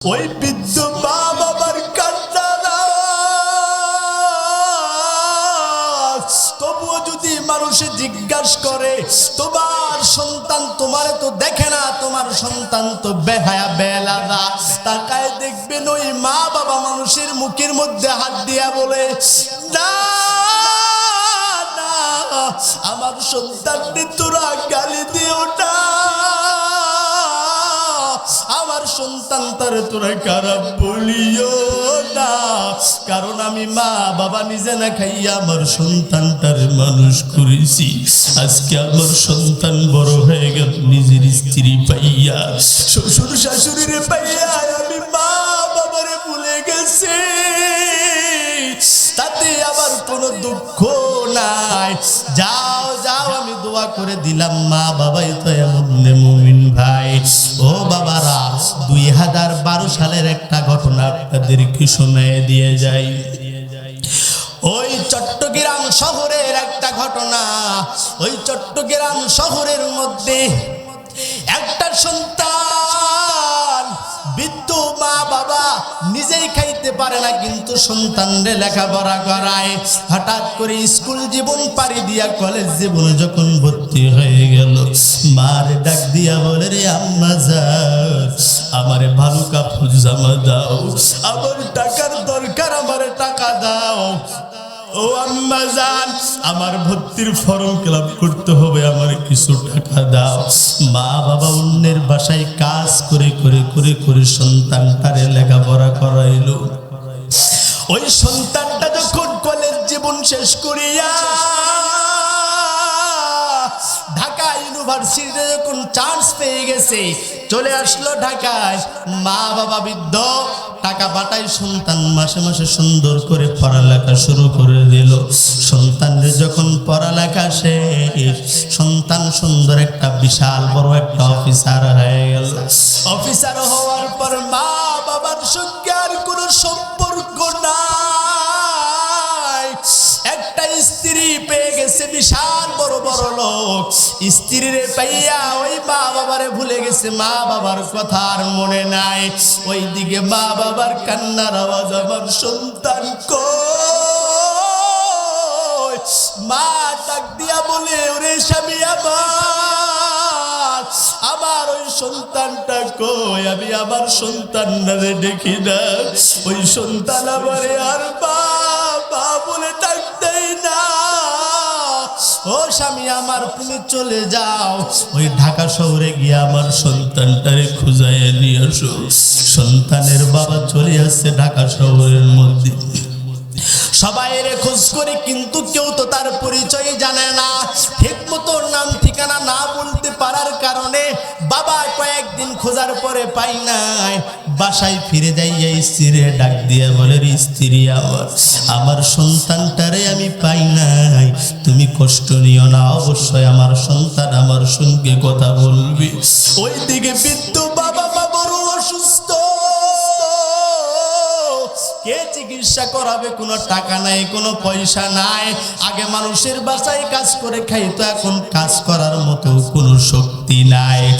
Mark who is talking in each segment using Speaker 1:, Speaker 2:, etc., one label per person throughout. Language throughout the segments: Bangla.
Speaker 1: ওই বৃদ্ধ মা বাবার তবুও যদি মানুষে জিজ্ঞাসা করে, তোমার সন্তান তোমার তো দেখে না, তোমার সন্তান তো বেহায়া বেলাদা তাকায় দেখবেন ওই মা বাবা মানুষের মুখের মধ্যে হাত দিয়া বলে, না আমার সন্তানটি তোরা তোরা খারাপ বলিও না? কারণ আমি মা, বাবা নিজে না খাইয়া আমার মানুষ করেছি। আজকে আমার সন্তান বড় হয়ে গেল, নিজের স্ত্রী পাইয়া। শ্বশুর পাইয়া আমি মা ভুলে গেছি। তাতে আমার কোনো দুঃখ নাই। যাও যাও, আমি দোয়া করে দিলাম মা, বাবাই তো এমন মুমিন ভাই। ও বাবারা দুই হাজার বারো সালের একটা ঘটনা আপনাদেরকে শোনায় দিয়ে যাই। ওই চট্টগ্রাম শহরের একটা ঘটনা। ওই চট্টগ্রাম শহরের মধ্যে একটা সন্তান বৃদ্ধ মা বাবা নিজেই খাইতে পারে না, কিন্তু সন্তানরে লেখাপড়া করায়। হঠাৎ করে স্কুল জীবন পাড়ি দিয়া কলেজ জীবনে যখন ভর্তি হয়ে গেল, মার ডাক দিয়া বলে, রে আম্মা যা আমারে ভালো কাপড় জামা দাও, আমার টাকার দরকার, আমারে টাকা দাও। ও আম্মা জান আমার ভর্তির ফর্ম ক্লাব করতে হবে, আমার কিছু টাকা দাও। মা বাবা অন্যের বাসায় কাজ করে করে করে করে সন্তান তারে লেখাপড়া করাইলো। ওই সন্তানটা যখন কলেজ জীবন শেষ করিয়া ইউনিভার্সিটিতে যখন চান্স পেয়ে গেছে, চলে আসলো ঢাকায়। মা বাবা বৃদ্ধ, টাকা পাঠায়, সন্তান মাসে মাসে সুন্দর করে পড়ালেখা শুরু করে দিল। সন্তানের যখন পড়ালেখা শেষ, সন্তান সুন্দর একটা বিশাল বড় একটা অফিসার হয়ে গেল। অফিসার হওয়ার পর মা বাবার সঙ্গে গেছে বিশাল বড় বড় লোক। স্ত্রীরে পাইয়া ওই মা বাবারে ভুলে গেছে মা বাবার কথা আর মনে নাই। ওই দিকে মা বাবার কান্নার আওয়াজ আমার সন্তান কই? মা ডাক দিয়া বলে, ওরে স্বামী আমার আমার ওই সন্তানটা কই? আমি আমার সন্তানটারে দেখি না। ওই সন্তান আমারে আর বাবা বলে ডাক দেয় না। ও স্বামী, আমার তুমি চলে যাও। ওই ঢাকা শহরে গিয়ে আমার সন্তানটারে খুঁজাইয়া নিয়ে আসো। সন্তানের বাবা চলে আসছে ঢাকা শহরের মধ্যে। সবাই রে খোঁজ করে, কিন্তু কেউ তো তার পরিচয় জানে না। ঠিক মতো নাম, ঠিকানা না বলতে পারার কারণে বাবা কয়েকদিন খোঁজার পরে পাই নাই। বাসায় ফিরে যাইয়া স্ত্রীরে ডাক দিয়ে বলে "রে স্ত্রী আমার আমার সন্তানটারে আমি পাই নাই। তুমি কষ্ট নিও না, অবশ্যই আমার সন্তান আমার সঙ্গে কথা বলবি। ওই দিকে বাবা মা বড় অসুস্থ। কে চিকিৎসা করাবে? কোনো টাকা নাই, কোনো পয়সা নাই। আগে মানুষের বাসায় কাজ করে খাইতো, এখন কাজ করার মতো কোনো শক্তি নাই।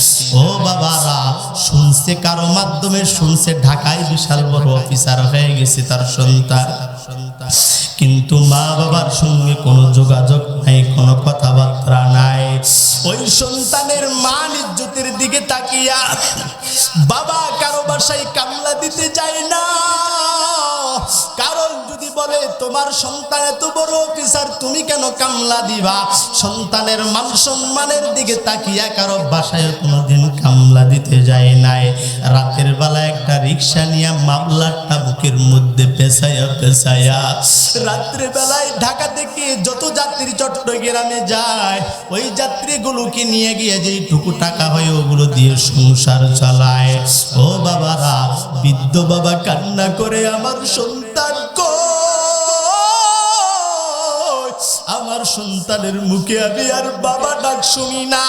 Speaker 1: শুনছে কারও মাধ্যমে শুনছে, ঢাকায় বিশাল বড় অফিসার হয়ে গেছে তার সন্তান। কিন্তু মা বাবার সঙ্গে কোনো যোগাযোগ নাই, কোনো কথাবার্তা নাই। ওই সন্তানের মান ইজ্জতের দিকে তাকিয়া বাবা কারও বাসায় কামলা দিতে চায় না। কারণ যদি বলে, তোমার সন্তান এত বড় অফিসার, তুমি কেন কামলা দিবা? সন্তানের মান সম্মানের দিকে তাকিয়া কারও বাসায় কোনোদিন কামলা দিতে যায় নাই। রাতের বেলা একটা রিক্সা নিয়ে মামলাটা বুকের মধ্যে পেছায়া পেছায়া রাত্রে বেলায় ঢাকা থেকে যত যাত্রী চট্টগ্রামে যায়, ওই যাত্রীগুলোকে নিয়ে গিয়ে যেইটুকু টাকা হয়, ওগুলো দিয়ে সংসার চালায়। ও বাবারা, বৃদ্ধ বাবা কান্না করে, আমার সন্তান আমার সন্তানের মুখে আমি আর বাবা ডাক শুনি না।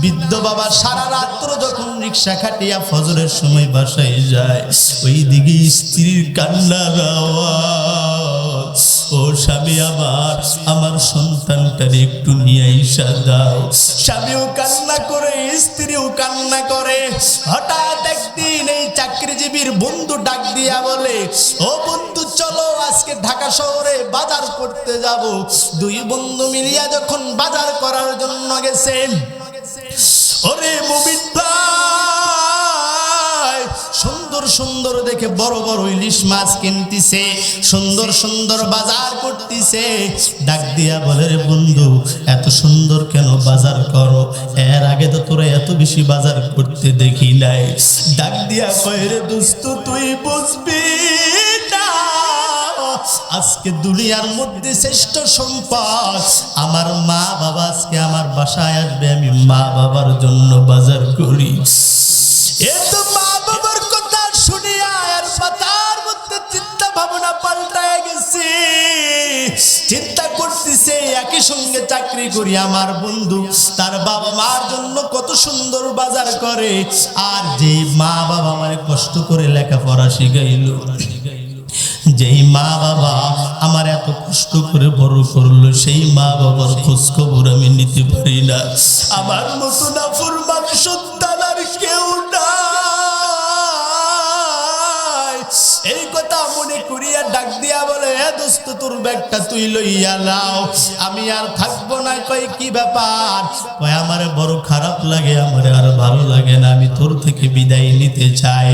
Speaker 1: বৃদ্ধ বাবা সারা রাত্র যখন রিক্সা খাটিয়া ফজরের সময় বাসায় যায় ওই দিকে স্ত্রীর কান্নার আওয়াজ, ও স্বামী আমার আমার সন্তানটার একটু নিয়ে আইসা দাও। স্বামীও কান্না করে, স্ত্রীও কান্না করে। হঠাৎ একদিন এই চাকরিজীবীর বন্ধু ডাক দিয়া বলে, ও বন্ধু আজকে ঢাকা শহরে বাজার করতে যাব। দুই বন্ধু মিলিয়া যখন বাজার করার জন্য গেছেন ওরে সুন্দর সুন্দর দেখে বড় বড় ইলিশ মাছ কিনতিছে, সুন্দর সুন্দর বাজার করতেছে। ডাক দিয়া বলে, রে বন্ধু, এত সুন্দর কেন বাজার করো? এর আগে তো তোরা এত বেশি বাজার করতে দেখি নাই। ডাক দিয়া কয়, রে দোস্ত, তুই বুঝবি আজকে দুনিয়ার মধ্যে শ্রেষ্ঠ সম্পদ। আমার মা বাবা আজকে আমার বাসায় আসবে, আমি মা বাবার জন্য বাজার করি। এ তো মা বাবার কথা শুনিয়া আর চিন্তা ভাবনা পাল্টায় গেছে। চিন্তা করতেছে, একই সঙ্গে চাকরি করি আমার বন্ধু, তার বাবা মার জন্য কত সুন্দর বাজার করে। আর যে মা বাবা আমার কষ্ট করে লেখাপড়া শিখাইলো। যেই মা বাবা আমার এত কষ্ট করে বড় করল, সেই মা বাবার খোঁজ খবর আমি নিতে পারি না। আমার মতো না ফুরমান সন্তান মনে করিয়া ডাক দিয়া বলে, হে দোস্ত, তোর ব্যাগটা তুই লইয়া নাও। আমি আর থাকব না, কই, কি ব্যাপার? কয়, আমারে বড় খারাপ লাগে, আমারে আর ভালো লাগে না, আমি তোর থেকে বিদায় নিতে চাই।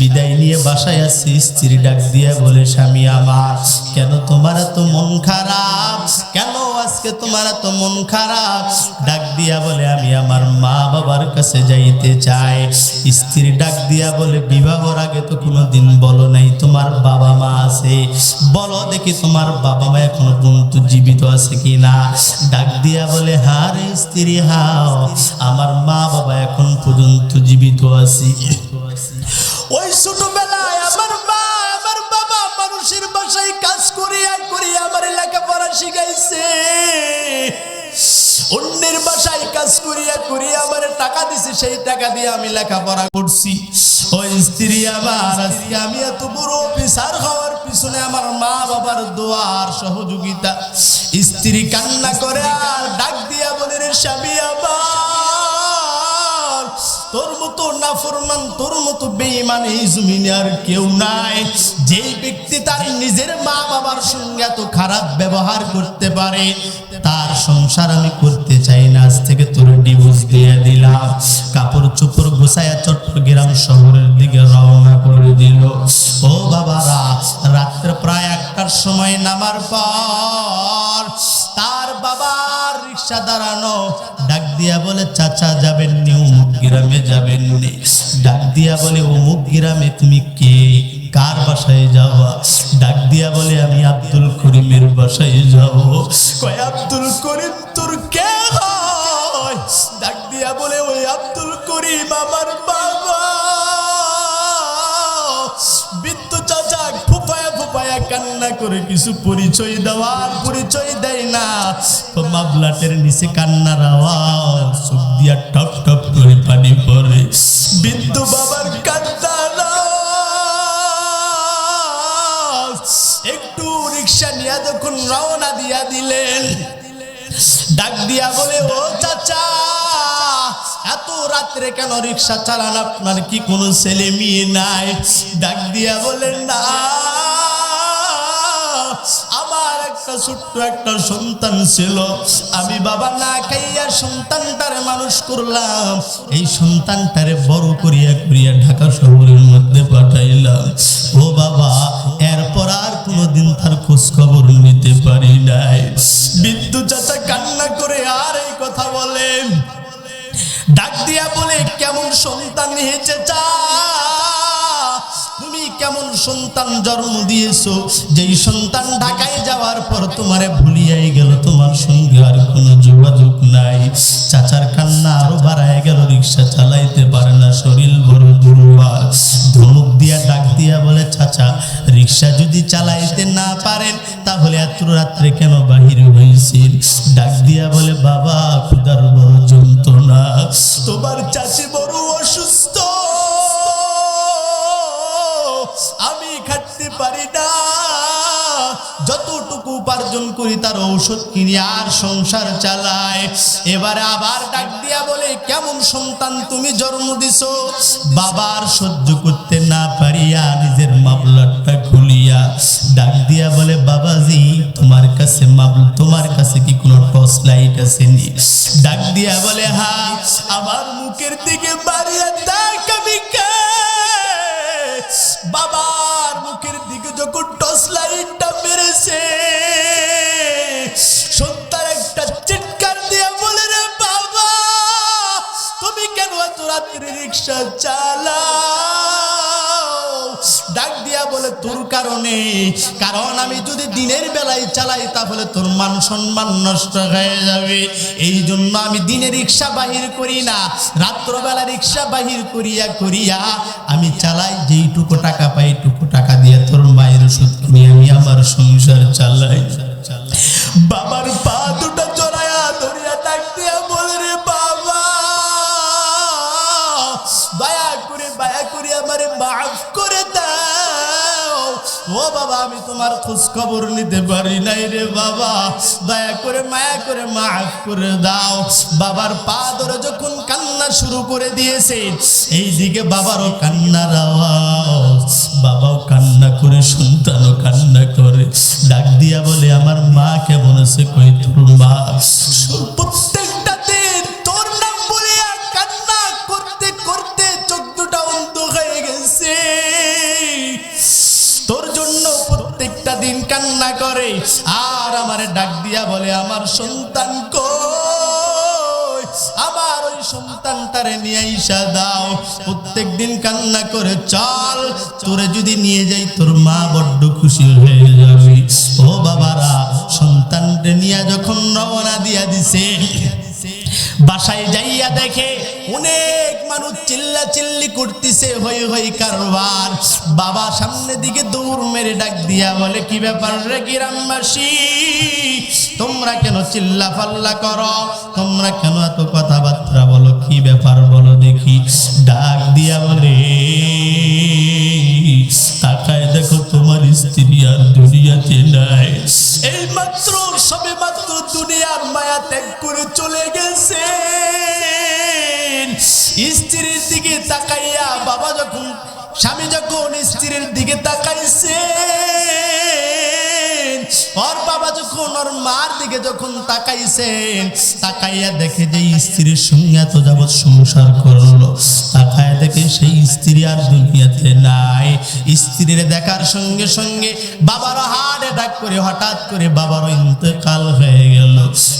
Speaker 1: বিদায় নিয়ে বাসায় আসছি স্ত্রী ডাক দিয়া বলে, স্বামী আমার, কেন তোমার এত মন খারাপ? কেন আজকে তোমার এত মন খারাপ? ডাক দিয়া বলে, আমি আমার মা বাবার কাছে যাইতে চাই। স্ত্রী ডাক দিয়া বলে, বিবাহর আগে তো কোনোদিন বলো নাই তোমার বাবা মা আছে। বলো দেখি তোমার বাবা মা এখনও পর্যন্ত জীবিত আছে কি না ডাক দিয়া বলে, হারে স্ত্রী, হাও, আমার মা বাবা এখন পর্যন্ত জীবিত আছে। ওই ছোটবেলায় আমার অন্যের বাসায় কাজ করিয়া করিয়া আমার টাকা দিছি, সেই টাকা দিয়ে আমি লেখাপড়া করছি। ওই স্ত্রী আবার আজকে আমি এত বড় অফিসার হওয়ার পিছনে আমার মা বাবার দোয়ার সহযোগিতা। স্ত্রী কান্না করে আর ডাক দিয়া বলে, রে স্বামী, আমার তোর মতো নাফরমান, তোর মতো বেঈমান এই জমিনে আর কেউ নাই। যেই ব্যক্তি তার নিজের মা বাবার সঙ্গে এত খারাপ ব্যবহার করতে পারে, তার সংসার আমি করতে চাই না। আজ থেকে তোর ডিভোর্স দিয়ে দিলাম। কাপড় চোপড় গোছায়া চট্টগ্রাম শহরের দিকে রওনা করে দিল। ও বাবারা, রাত্রে প্রায় একটার সময় নামার পর তার বাবার রিক্সা দাঁড়ানো। ডাক দিয়া বলে, চাচা নি অমুক গ্রামে যাবেন ডাক দিয়া বলে, অমুক গ্রামে তুমি কে? কার বাসায় যাওয়া ডাক দিয়া বলে, আমি আব্দুল করিমের বাসায় যাব। কয়, আব্দুল করিম, তোর কে ডাক দিয়া বলে, ওই আব্দুল করিম আমার বাবা। বিদ্যু চাচা ফুপায়া ফুপায়া কান্না করে কিছু পরিচয় দেওয়ার পরিচয় দেয় না। তো মাবলাটের নিচে কান্নার আওয়াজ দিয়া টপ টপ করে পানি পড়ে বিদ্যু বাবার একটু রিক্সা নিয়ে যখন রওনা দিয়া দিলেন। ডাক দিয়া বলে, ও চাচা, এত রাত্রে কেন রিক্সা চালান আপনার? কি কোনো ছেলে মেয়ে নাই? ডাক দিয়া বলে, না। ছোট্ট একটা সন্তান ছিল। আমি বাবা না খাইয়া সন্তানটারে মানুষ করলাম। এই সন্তানটারে বড় করিয়া করিয়া ঢাকা শহরের মধ্যে পাঠাইলাম। ও বাবা, এরপর আর কোনোদিন তার খোঁজ খবর নিতে পারি নাই। বিদ্যুৎ চাচা কান্না করে আর এই কথা বলেন ডাক দিয়া বলে, কেমন সন্তান হয়েছে চা তুমি কেমন সন্তান জন্ম দিয়েছ? যেই সন্তান ঢাকায় যাওয়ার পর তোমারে ভুলিয়াই গেল, তোমার সঙ্গে আর কোনো যোগাযোগ নাই। চাচার কান্না আরও বাড়ায় গেল, রিক্সা চালাইতে পারে না, শরীর বড় দুর্বল। ধমক দিয়া ডাক দিয়া বলে, চাচা, রিক্সা যদি চালাইতে না পারেন, তাহলে এত রাত্রে কেন বাহির হয়েছিল তার ঔষধ কিনি আর সংসার চালায়। এবারে আবার ডাক দিয়া বলে, কেমন সন্তান তুমি জন্ম দিছো? বাবার সহ্য করতে না পারিয়া নিজের মামলাটা খুলিয়া ডাক দিয়া বলে, বাবাজি, তোমার কাছে মামলা, তোমার কাছে কি কোনো টর্চ লাইট আছে নি ডাক দিয়া বলে, হা, আমার মুখের দিকে বাড়িয়া দেখ বাবার মুখের রাত্রে রিক্সা চালাও। ডাক দিয়া বলে, তোর কারণে। কারণ আমি যদি দিনের বেলায় চালাই, তাহলে তোর মান সম্মান নষ্ট হয়ে যাবে। এই জন্য আমি দিনে রিক্সা বাহির করি না। রাত্রবেলা রিক্সা বাহির করিয়া করিয়া আমি চালাই। যেইটুকু টাকা পাই এইটুকু টাকা দিয়ে তোর মায়ের কিনে আমি আমার সংসার চালাই। বাবার পা দুটো বাবা, আমি তোমার খোঁজ খবর নিতে পারি নাই রে বাবা। দয়া করে মায়া করে মাফ করে দাও। বাবার পা ধরে যখন কান্না শুরু করে দিয়েছে, এইদিকে বাবারও কান্নার আওয়াজ। বাবাও কান্না করে, সন্তানও কান্না করে। ডাক দিয়া বলে, আমার মা কেমন আছে কই তোর মা? প্রত্যেকটা আর আমার ডাক দিয়া বলে, আমার সন্তান কই? আমার ওই সন্তানটারে নিয়ে আইসা দাও। প্রত্যেক দিন কান্না করে চল, তোরে যদি নিয়ে যাই, তোর মা বড্ড খুশি হয়ে যাবি। ও বাবারা সন্তানটা নিয়ে যখন রওনা দিয়া দিছে বাসায় যাইয়া দেখে অনেক মানুষ চিল্লা চিল্লি করতেছে, হই হই কারবার। বাবা সামনে দিকে দৌড় মেরে ডাক দিয়া বলে, কি ব্যাপার রে গ্রামবাসী? তোমরা কেন চিল্লা ফাল্লা করো? তোমরা কেন এত কথাবার্তা বলো? কি ব্যাপার বলো দেখি। ডাক দিয়া বলে, তাকায় দেখো তোমার স্ত্রী আর দুনিয়াতে নাই। এই মাত্র সবে মাত্র দুনিয়ার মায়া ত্যাগ করে চলে গেছে স্ত্রীর দিকে তাকাইয়া বাবা যখন, স্বামী যখন স্ত্রীর দিকে তাকাইছে ওর বাবা যখন ওর মার দিকে যখন তাকাইছেন, তাকাইয়া দেখে যে স্ত্রীর সঙ্গে এত যাবৎ সংসার করল। তাকায় দেখে সেই স্ত্রী আর দুনিয়াতে নাই। স্ত্রীর দেখার সঙ্গে সঙ্গে বাবার হার্ট অ্যাটাক করে হঠাৎ করে বাবারও ইন্তকাল হয়ে গেল।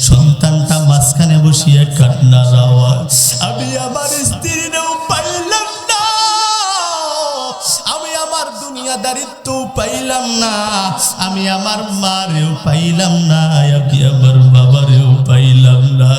Speaker 1: সন্তানটা মাঝখানে বসিয়ে কান্নার আওয়াজ, আমি আমার স্ত্রীরেও পাইলাম দুনিয়াদারিত্ব পাইলাম না আমি আমার মারেও পাইলাম না আমার বাবারেও পাইলাম না।